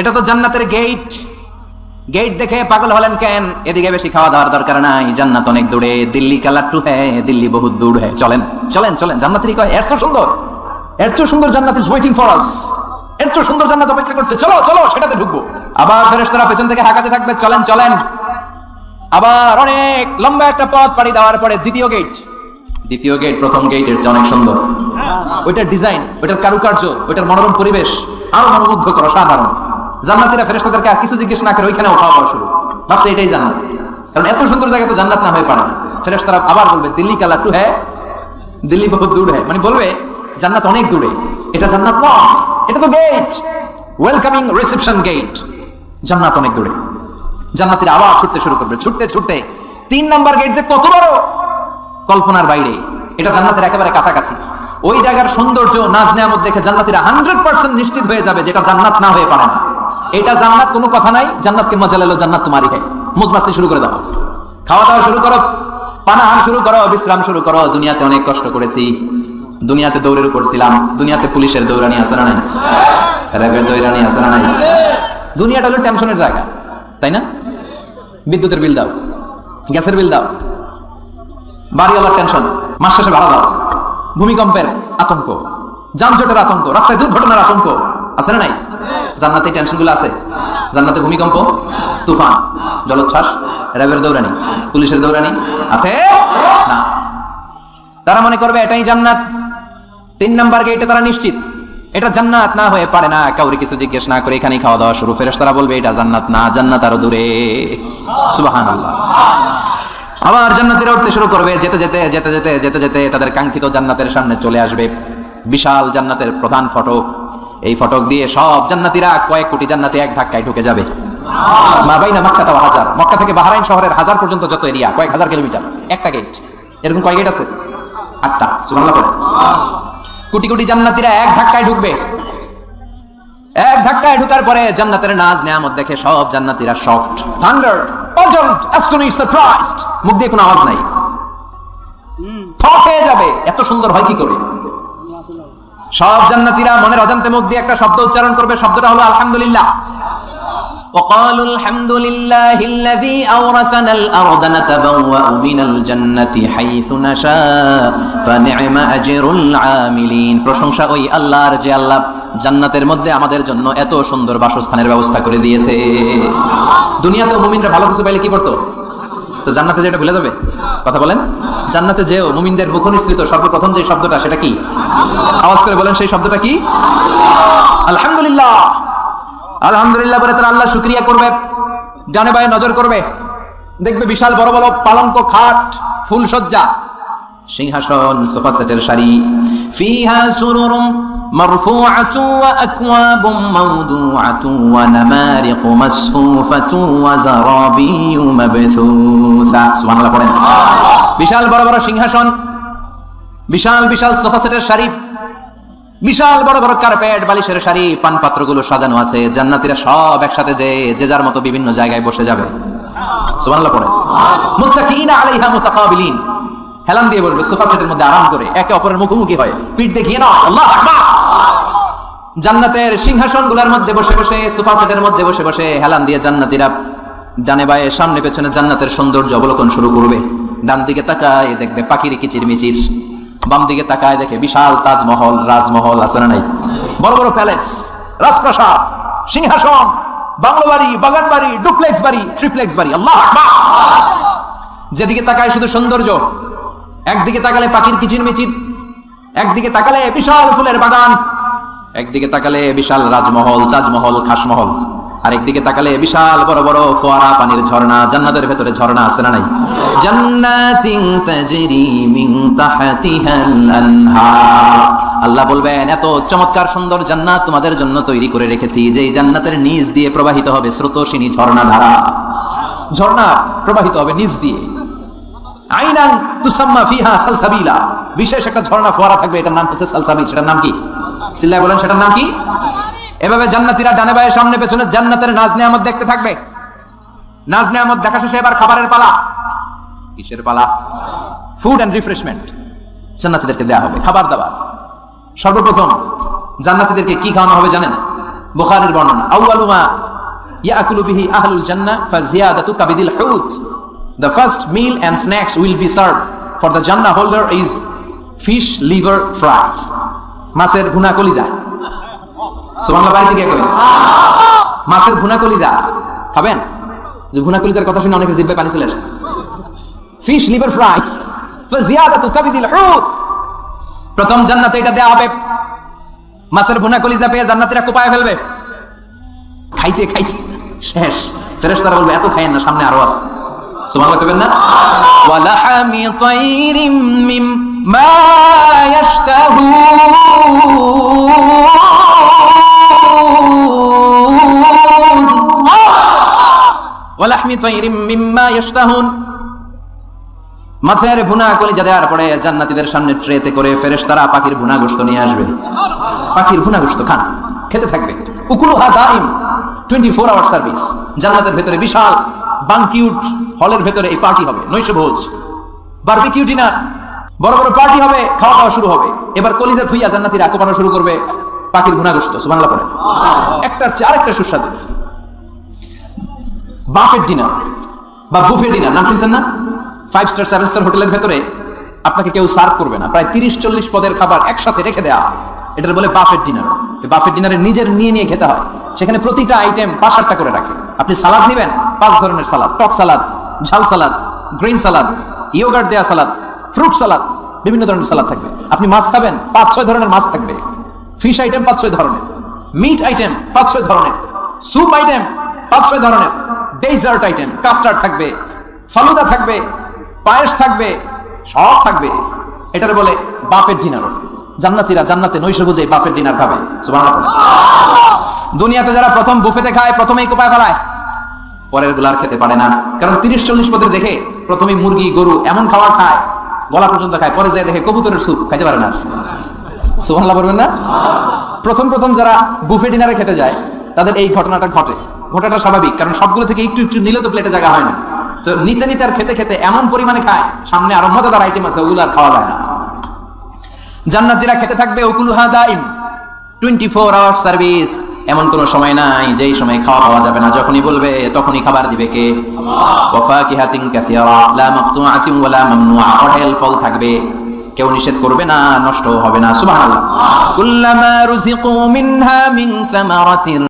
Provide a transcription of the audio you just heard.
এটা তো জান্নাতের গেট গেট দেখে পাগল হলেন কেন? এদিকে বেশি খাওয়া দাওয়ার দরকার নাই। জান্নাত অনেক দূরে। দিল্লি কালার টু হ্যাঁ দিল্লি বহুত দূর হ্যাঁ চলেন চলেন চলেন। জান্নাতেরই কয় এত সুন্দর। এত সুন্দর জান্নাত ইজ ওয়েটিং ফর আস এর চেয়ে সুন্দর জান্নাত অপেক্ষা করছে। চলো চলো, সেটাতে ঢুকবো। আবার ফেরেশতারা পেছন থেকে হাঁকাতে থাকবে। চলেন চলেন। আবার অনেক লম্বা একটা পথ পাড়ি দেওয়ার পরে দ্বিতীয় গেট দ্বিতীয় গেট প্রথম গেটের চেয়ে অনেক সুন্দর। ওইটার ডিজাইন ওইটার কারুকার্য, ওইটার মনোরম পরিবেশ। আরও মনোমুগ্ধকর, অসাধারণ। জান্নাতীরা ফেরেশতাদেরকে আর কিছু জিজ্ঞেস না করে ওইখানে খাওয়া দাওয়া শুরু। ভাবছে এটাই জান্নাত। কারণ এত সুন্দর জায়গা তো জান্নাত না হয়ে পারে না। ফেরেশতারা আবার বলবে, দিল্লি কালার টু হ্যাঁ দিল্লি বহুত দূর হ্যাঁ মানে বলবে, জান্নাত অনেক দূরে। এটা জান্নাত নয় এটা তো গেট ওয়েলকামিং রিসেপশন গেট জান্নাত অনেক দূরে। জান্নাতীরা আবার ছুটতে শুরু করবে। ছুটতে ছুটতে তিন নাম্বার গেট যে কত বড়? কল্পনার বাইরে। এটা জান্নাতের একেবারে কাছাকাছি। ওই জায়গার সৌন্দর্য নাজ নেয়ামত দেখে জান্নাতীরা হান্ড্রেড পার্সেন্ট নিশ্চিত হয়ে যাবে যেটা জান্নাত না হয়ে পারে না। এটা জান্নাত কোনো কথা নাই, জান্নাতকে মজা লেলো, জান্নাত তোমারই হয়। মুজমাস্তি শুরু করে দাও। খাওয়া দাওয়া শুরু করো পানাহার শুরু করো, বিশ্রাম শুরু করো। দুনিয়াতে অনেক কষ্ট করেছি। দুনিয়াতে দৌড়ের উপর ছিলাম। দুনিয়াতে পুলিশের দৌড়ানি আছে না নাই? র্যাবের দৌড়ানি আছে না নাই? দুনিয়াটা হলো টেনশনের জায়গা, তাই না? বিদ্যুতের বিল দাও, গ্যাসের বিল দাও, বাড়িওয়ালার টেনশন, মাস শেষে ভাড়া দাও। ভূমিকম্পের আতঙ্ক, যানজটের আতঙ্ক, রাস্তায় দুর্ঘটনার আতঙ্ক, আছে না নাই? জান্নাতে টেনশনগুলো আছে? জান্নাতে ভূমিকম্প, তুফান, জলোচ্ছ্বাস, র্যাবের দৌড়ানি, পুলিশের দৌড়ানি আছে? না। তারা মনে করবে এটাই জান্নাত। তিন নাম্বার গেটে তারা নিশ্চিত। এটা জান্নাত না হয়ে পারে না, কাউরে কিছু জিজ্ঞেস না করে এখানেই খাওয়া দাওয়া শুরু। ফেরেস তারা বলবে, এটা জান্নাত না, জান্নাত আরও দূরে। সুবাহান আবার জান্নাতিরা উঠতে শুরু করবে, যেতে যেতে যেতে যেতে যেতে যেতে তাদের কাঙ্ক্ষিত জান্নাতের সামনে চলে আসবে। বিশাল জান্নাতের প্রধান ফটক। এই ফটক দিয়ে সব জান্নাতিরা কয়েক কোটি জান্নাতি এক ধাক্কায় ঢুকে যাবে। মা বাইনা মক্কা তাও হাজার। মক্কা থেকে বাহরাইন শহরের হাজার পর্যন্ত যত এরিয়া কয়েক হাজার কিলোমিটার। একটা গেট এরকম কয় গেট আছে? আটটা। সুবহানাল্লাহ পড়ে। কোটি কোটি জান্নাতিরা এক ধাক্কায় ঢুকবে। এক ধাক্কায় ঢুকার পরে জান্নাতের নাজ নেয়ামত দেখে সব জান্নাতীরা shocked thundered puzzled astonish surprised মুখ দিয়ে কোনো আওয়াজ নাই। থট হয়ে যাবে। এত সুন্দর হয় কি করে? সব জান্নাতীরা মনের অজান্তে মুখ দিয়ে একটা শব্দ উচ্চারণ করবে শব্দটা হলো আলহামদুলিল্লাহ وقالوا الحمد لله الذي أورثنا الأرض نتبوأ من الجنة حيث نشاء فنعم أجر العاملين প্রশংসা ওই আল্লাহর যে আল্লাহ জান্নাতের মধ্যে আমাদের জন্য এত সুন্দর বাসস্থানের ব্যবস্থা করে দিয়েছে দুনিয়াতে মুমিনরা ভালো কিছু পাইলে কি করতো তো জান্নাতে যেটা ভুলে যাবে? কথা বলেন। জান্নাতে যেও মুমিনদের মুখ নিঃসৃত সর্বপ্রথম যে শব্দটা, সেটা কি? আওয়াজ করে বলেন, সেই শব্দটা কি? আলহামদুলিল্লাহ। আলহামদুলিল্লাহ বলে তারা আল্লাহ শুক্রিয়া করবে, ডানে বায়ে নজর করবে। দেখবে বিশাল বড় বড় পালঙ্ক খাট ফুল সজ্জা সিংহাসন সোফা সেটের শাড়ি ফিহা সুরুরুম مرفوعة وأكواب موضوعة ونمارق مصفوفة وزرابي مبثوثة سبحان الله পড়েন বিশাল বড় বড় সিংহাসন বিশাল বিশাল সোফা সেটের শাড়ি বিশাল বড় বড় কার্পেট বালিশের শাড়ি পান পাত্রগুলো সাজানো আছে জান্নাতীরা সব একসাথে যে যে যার মতো বিভিন্ন জায়গায় বসে যাবে সুবহানাল্লাহ পড়ে মুত্তাকিনা আলাইহা মুতাকাবিলিন হেলান দিয়ে বসবে সোফা সেটের মধ্যে আরাম করে, একে অপরের মুখোমুখি হয়। পিঠ দেখিয়ে না আল্লাহ জান্নাতের সিংহাসনগুলার মধ্যে বসে বসে, সোফা সেটের মধ্যে বসে বসে হেলান দিয়ে জান্নাতীরা ডানে বায়ে, সামনে পেছনে জান্নাতের সৌন্দর্য অবলোকন শুরু করবে। ডান দিকে তাকায় দেখবে পাখির কিচির মিচির বাম দিকে তাকায় দেখে বিশাল তাজমহল, রাজমহল আছে না নাই? বড় বড় প্যালেস, রাজপ্রাসাদ, সিংহাসন, বাংলো বাড়ি, বাগান বাড়ি, ডুপ্লেক্স বাড়ি, ট্রিপ্লেক্স বাড়ি, আল্লাহ যেদিকে তাকায় শুধু সৌন্দর্য একদিকে তাকালে পাখির কিচির মিচির, একদিকে তাকালে বিশাল ফুলের বাগান, একদিকে তাকালে বিশাল রাজমহল, তাজমহল, খাসমহল আর একদিকে তাকালে বিশাল বড় বড় ফোয়ারা পানির ঝর্ণা, জান্নাতের ভেতরে ঝর্ণা আছে না নাই? আল্লাহ বলবেন, এত চমৎকার সুন্দর জান্নাত তোমাদের জন্য তৈরি করে রেখেছি যে জান্নাতের নিচ দিয়ে প্রবাহিত হবে স্রোতস্বিনী ঝর্ণা ধারা ঝর্ণা প্রবাহিত হবে নিচ দিয়ে। আইনান তুসাম্মা ফিহা সালসাবিলা। বিশেষ একটা ঝর্ণা ফোয়ারা থাকবে, এটার নাম হচ্ছে সালসাবিল। সেটার নাম কি? চিল্লায় বলেন, সেটার নাম কি? এভাবে জান্নাতীরা ডানে বায়ে, সামনে পেছনে জান্নাতের নাজ নেয়ামত দেখতে থাকবে। নাজ নেয়ামত দেখা শেষে এবার খাবারের পালা। কিসের পালা? ফুড অ্যান্ড রিফ্রেশমেন্ট জান্নাতীদেরকে দেওয়া হবে, খাবার দাবার। সর্বপ্রথম, জান্নাতীদেরকে কি খাওয়ানো হবে জানেন? বুখারীর বর্ণনা, আউয়ালুমা ইয়াকুলু বিহি আহলুল জান্নাহ ফাজিয়াদাতু কাবিদিল হুত। The first meal and snacks will be served. For the Jannah holder is fish, liver fry. মাছের ভুনা কলিজা। সুবহানাল্লাহ বাড়িতে গিয়ে কই? মাছের ভুনা কলিজা। খাবেন? যে ভুনা কলিজার কথা শুনে অনেকে জিভে পানি চলে আসছে। ফিশ লিভার ফ্রাই ফাজিয়াদাতু কাবিদিল হুত প্রথম জান্নাতে এটা দেয়া হবে। মাছের ভুনা কলিজা পেয়ে জান্নাতীরা কোপায় ফেলবে। খাইতে খাইতে। শেষ। ফেরেশতারা বলবে, এত খাইয়েন না, সামনে আরও আছে। মাছের ভুনা কলিজা দেওয়ার পরে জান্নাতীদের সামনে ট্রেতে করে ফেরেশতারা পাখির ভুনা গোশত নিয়ে আসবে। পাখির ভুনা গোশত খান, খেতে থাকবে। উকুলুহা দাইম টোয়েন্টি ফোর আওয়ার সার্ভিস জান্নাতের ভেতরে বিশাল বাংকিউট হলের ভেতরে এই পার্টি হবে নৈশ ভোজ বারবিকিউ ডিনার বড় বড় পার্টি হবে, খাওয়া দাওয়া শুরু হবে। এবার কলিজা থুইয়া জান্নাতীরা কোপানো শুরু করবে, পাখির গোশত সুবহানাল্লাহ পড়ে। একটার চেয়ে আরেকটা সুস্বাদু। বাফেট ডিনার বা বুফে ডিনার নাম শুনছেন না? ফাইভ স্টার সেভেন স্টার হোটেলের ভেতরে আপনাকে কেউ সার্ভ করবে না। প্রায় তিরিশ চল্লিশ পদের খাবার একসাথে রেখে দেওয়া এটার বলে বাফেট ডিনার বাফেট ডিনারে নিজের নিয়ে নিয়ে খেতে হয়। সেখানে প্রতিটা আইটেম পাঁচ সাতটা করে রাখে। আপনি সালাদ নেবেন, পাঁচ ধরনের সালাদ। টক সালাদ, ঝাল সালাদ, গ্রিন সালাদ ইয়োগার্ট দেয়া সালাদ ফ্রুট সালাদ, বিভিন্ন ধরনের সালাদ থাকবে। আপনি মাছ খাবেন পাঁচ ছয় ধরনের মাছ থাকবে। ফিশ আইটেম পাঁচ ছয় ধরনের। মিট আইটেম পাঁচ ছয় ধরনের। স্যুপ আইটেম পাঁচ ছয় ধরনের। ডেজার্ট আইটেম কাস্টার্ড থাকবে, ফালুদা থাকবে, পায়েস থাকবে, সব থাকবে। এটার বলে বাফের ডিনার। জান্নাতীরা জান্নাতে নৈশ বুঝে বাফেট ডিনার খাবে। দুনিয়াতে যারা প্রথম বুফেতে খায়, প্রথমেই কোপায় ফেলায়। পরেরগুলার খেতে পারে না। কারণ তিরিশ চল্লিশ পদের দেখে প্রথমে মুরগি, গরু এমন খাবার খায়, গলা পর্যন্ত খায়, পরে যায় দেখে কবুতরের স্যুপ, খাইতে পারে না। সুবহানাল্লাহ বলবেন না? প্রথম প্রথম যারা বুফে ডিনারে খেতে যায়, তাদের এই ঘটনাটা ঘটে। ঘটাটা স্বাভাবিক, কারণ সবগুলো থেকে একটু একটু নিলে তো প্লেটে জায়গা হয় না। তো নিতে নিতে আর খেতে খেতে এমন পরিমাণে খায়, সামনে আরও মজাদার আইটেম আছে, ওগুলো আর খাওয়া যায় না। জান্নাতীরা খেতে থাকবে ওকুলুহা দাইম। টোয়েন্টি ফোর আওয়ার সার্ভিস এমন কোন সময় নাই যেই সময় খাওয়া পাওয়া যাবে না যখনই বলবে তখনই খাবার দিবে কে? ওয়াফাকিহাতিন কাসীরা লা মাকতুআতিন ওয়ালা মামনুআ অঢেল ফল থাকবে। কেউ নিষেধ করবে না নষ্ট হবে না সুবহানাল্লাহ। কুল্লামা রুজিকু মিনহা মিন সামারাতিন।